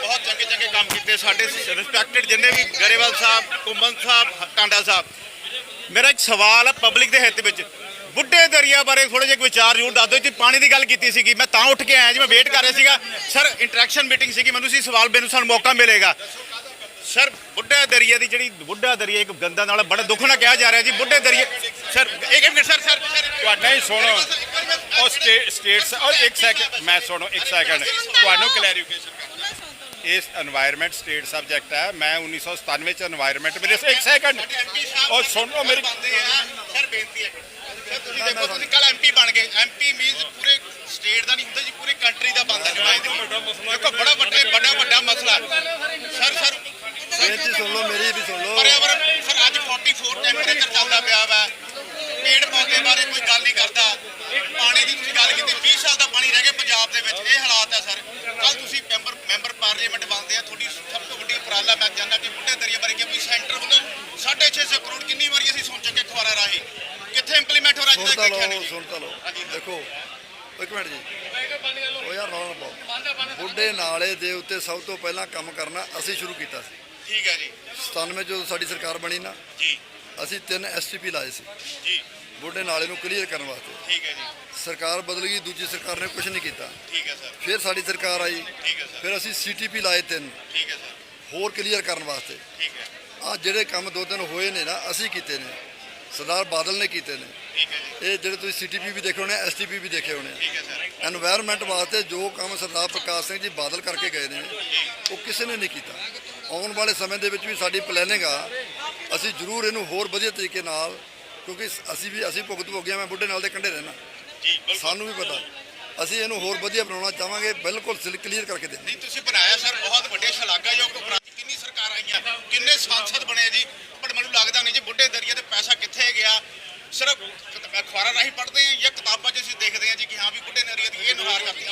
ਬਹੁਤ ਚੰਗੇ ਚੰਗੇ ਕੰਮ ਕੀਤੇ। ਸਾਡੇ ਰਿਸਪੈਕਟਡ ਜਿੰਨੇ ਵੀ ਗਰੇਵਾਲ ਸਾਹਿਬ ਕੁੰਬਨ ਸਾਹਿਬ ਟਾਂਡਾ ਸਾਹਿਬ। ਮੇਰਾ ਇੱਕ ਸਵਾਲ ਹੈ ਪਬਲਿਕ ਦੇ ਹਿੱਤ ਵਿੱਚ। ਬੁੱਢੇ ਦਰਿਆ ਬਾਰੇ ਥੋੜੇ ਜਿਹਾ ਵਿਚਾਰ ਜ਼ਰੂਰ ਦੱਸ ਦਿਓ। ਜੀ ਪਾਣੀ ਦੀ ਗੱਲ ਕੀਤੀ ਸੀਗੀ। ਮੈਂ ਤਾਂ ਉੱਠ ਕੇ ਆਇਆ ਜੀ ਮੈਂ ਵੇਟ ਕਰ ਰਿਹਾ ਸੀਗਾ। ਸਰ ਇੰਟਰੈਕਸ਼ਨ ਮੀਟਿੰਗ ਸੀਗੀ। ਮੈਨੂੰ ਸੀ ਸਵਾਲ ਮੈਨੂੰ ਸਾਨੂੰ ਮੌਕਾ ਮਿਲੇਗਾ। ਸਰ ਬੁੱਢਾ ਦਰਿਆ ਦੀ ਜਿਹੜੀ ਬੁੱਢਾ ਦਰਿਆ ਇੱਕ ਗੰਦਾ ਨਾਲ ਬੜਾ ਦੁੱਖ ਨਾਲ ਕਿਹਾ ਜਾ ਰਿਹਾ ਜੀ। ਬੁੱਢੇ ਦਰਿਆ ਸਰ ਇੱਕ ਮਿੰਟ ਸਰ ਸਰ ਤੁਹਾਡਾ ਹੀ ਸੁਣੋ। ਉਹ ਸਟੇ- ਸਟੇਟਸ ਉਹ ਇੱਕ ਸੈਕਿੰਡ ਮੈਂ ਸੁਣੋ ਇੱਕ ਸੈਕਿੰਡ ਤੁਹਾਨੂੰ ਕਲੈਰੀਫਿਕੇਸ਼ਨ ਇਸ এনवायरमेंट ਸਟੇਟ ਸਬਜੈਕਟ ਹੈ। ਮੈਂ 1997 ਚ এনवायरमेंट ਮੇਰੇ ਇੱਕ ਸੈਕਿੰਡ ਉਹ ਸੁਣ ਲਓ ਮੇਰੀ ਸਰ ਬੇਨਤੀ ਹੈ। ਸਰ ਤੁਸੀਂ ਦੇਖੋ ਤੁਸੀਂ ਕੱਲ ਐਮਪੀ ਬਣ ਗਏ। ਐਮਪੀ ਮੀਨਸ ਪੂਰੇ ਸਟੇਟ ਦਾ ਨਹੀਂ ਹੁੰਦਾ ਜੀ ਪੂਰੇ ਕੰਟਰੀ ਦਾ ਬੰਦਾ ਦੇਖੋ ਬੜਾ ਵੱਡਾ ਬੜਾ ਵੱਡਾ ਮਸਲਾ। ਸਰ ਸਰ ਬੇਨਤੀ ਸੁਣ ਲਓ ਮੇਰੀ ਵੀ ਸੁਣ ਲਓ। ਪਰਿਆਵਰਨ ਸਰ ਅੱਜ 44 ਟੈਂਪਰੇਚਰ ਚੱਲਦਾ ਪਿਆ ਵਾ। ਪੇੜ ਪੌਦੇ ਬਾਰੇ ਕੋਈ ਗੱਲ ਨਹੀਂ ਕਰਦਾ। ਉਪਰਾਲਾ ਮੈਂ ਜਾਣਦਾ ਕਿ ਬੁੱਢੇ ਦਰਿਆ ਬਾਰੇ ਕਿ ਵੀ ਸੈਂਟਰ ਵੱਲੋਂ 650 ਕਰੋੜ ਕਿੰਨੀ ਵਾਰੀ ਅਸੀਂ ਸੁਣ ਚੁੱਕੇ ਅਖਬਾਰਾਂ ਰਾਹੀਂ ਕਿੱਥੇ ਇੰਪਲੀਮੈਂਟ ਹੋ ਰਿਹਾ ਅੱਜ ਦੇਖਿਆ ਲਓ ਨਹੀਂ ਜੀ। ਸੁਣ ਤਾਂ ਲਓ। ਹਾਂਜੀ। ਦੇਖੋ ਇੱਕ ਮਿੰਟ ਜੀ। ਉਹ ਯਾਰ ਨਾ ਪਾਓ। ਬੁੱਢੇ ਨਾਲੇ ਦੇ ਉੱਤੇ ਸਭ ਤੋਂ ਪਹਿਲਾਂ ਕੰਮ ਕਰਨਾ ਅਸੀਂ ਸ਼ੁਰੂ ਕੀਤਾ ਸੀ। ਠੀਕ ਹੈ ਜੀ। 97 ਜਦੋਂ ਸਾਡੀ ਸਰਕਾਰ ਬਣੀ ਨਾ ਜੀ। ਅਸੀਂ ਤਿੰਨ ਐਸਟੀਪੀ ਲਾਏ ਸੀ। ਜੀ। ਬੁੱਢੇ ਨਾਲੇ ਨੂੰ ਕਲੀਅਰ ਕਰਨ ਵਾਸਤੇ। ਠੀਕ ਹੈ ਜੀ। ਸਰਕਾਰ ਬਦਲ ਗਈ ਦੂਜੀ ਸਰਕਾਰ ਨੇ ਕੁਝ ਨਹੀਂ ਕੀਤਾ। ਠੀਕ ਹੈ ਸਰ। ਫਿਰ ਸਾਡੀ ਸਰਕਾਰ ਆਈ। ਠੀਕ ਹੈ ਸਰ। ਫਿਰ ਅਸੀਂ ਸੀਟੀਪੀ ਲਾਏ ਤਿੰਨ। ਠੀਕ ਹੈ ਹੋਰ ਕਲੀਅਰ ਕਰਨ ਵਾਸਤੇ। ਠੀਕ ਹੈ। ਆ ਜਿਹੜੇ ਕੰਮ ਦੋ ਦਿਨ ਹੋਏ ਨੇ ਨਾ ਅਸੀਂ ਕੀਤੇ ਨੇ। ਸਰਦਾਰ ਬਾਦਲ ਨੇ ਕੀਤੇ ਨੇ। ਠੀਕ ਹੈ ਇਹ ਜਿਹੜੇ ਤੁਸੀਂ ਸੀਟੀਪੀ ਵੀ ਦੇਖੇ ਹੋਣੇ ਐਸਟੀਪੀ ਵੀ ਦੇਖੇ ਹੋਣੇ ਠੀਕ ਹੈ ਸਰ। এনवायरमेंट ਵਾਸਤੇ ਜੋ ਕੰਮ ਸਰਦਾਰ ਪ੍ਰਕਾਸ਼ ਸਿੰਘ ਜੀ ਬਾਦਲ ਕਰਕੇ ਗਏ ਨੇ ਉਹ ਕਿਸੇ ਨੇ ਨਹੀਂ ਕੀਤਾ। ਆਉਣ ਵਾਲੇ ਸਮੇਂ ਦੇ ਵਿੱਚ ਵੀ ਸਾਡੀ ਪਲੈਨਿੰਗ ਆ। ਅਸੀਂ ਜ਼ਰੂਰ ਇਹਨੂੰ ਹੋਰ ਵਧੀਆ ਤਰੀਕੇ ਨਾਲ ਕਿਉਂਕਿ ਅਸੀਂ ਵੀ ਅਸੀਂ ਭੁਗਤ ਹੋ ਗਿਆ ਮੈਂ ਬੁੱਢੇ ਨਾਲ ਦੇ ਕੰਢੇ ਰਹਿਣਾ ਸਾਨੂੰ ਵੀ ਪਤਾ। ਅਸੀਂ ਇਹਨੂੰ ਹੋਰ ਵਧੀਆ ਬਣਾਉਣਾ ਚਾਹਾਂਗੇ ਬਿਲਕੁਲ ਕਲੀਅਰ ਕਰਕੇ ਦੇ ਨਹੀਂ ਤੁਸੀਂ ਬਣਾਇਆ ਸਰ ਕਿੰਨੇ ਸਾਂਸਦ ਬਣੇ ਜੀ ਪਰ ਮੈਨੂੰ ਲੱਗਦਾ ਨਹੀਂ ਜੀ ਬੁੱਢੇ ਦਰਿਆ ਤੇ ਪੈਸਾ ਕਿੱਥੇ ਗਿਆ। ਸਿਰਫ ਅਖਬਾਰਾਂ ਰਾਹੀਂ ਪੜ੍ਹਦੇ ਆ ਜਾਂ ਕਿਤਾਬਾਂ 'ਚ ਅਸੀਂ ਦੇਖਦੇ ਆ ਜੀ ਕਿ ਹਾਂ ਵੀ ਬੁੱਢੇ ਦਰਿਆ ਦੀ ਇਹ ਨੁਹਾਰ ਕਰਤੀ।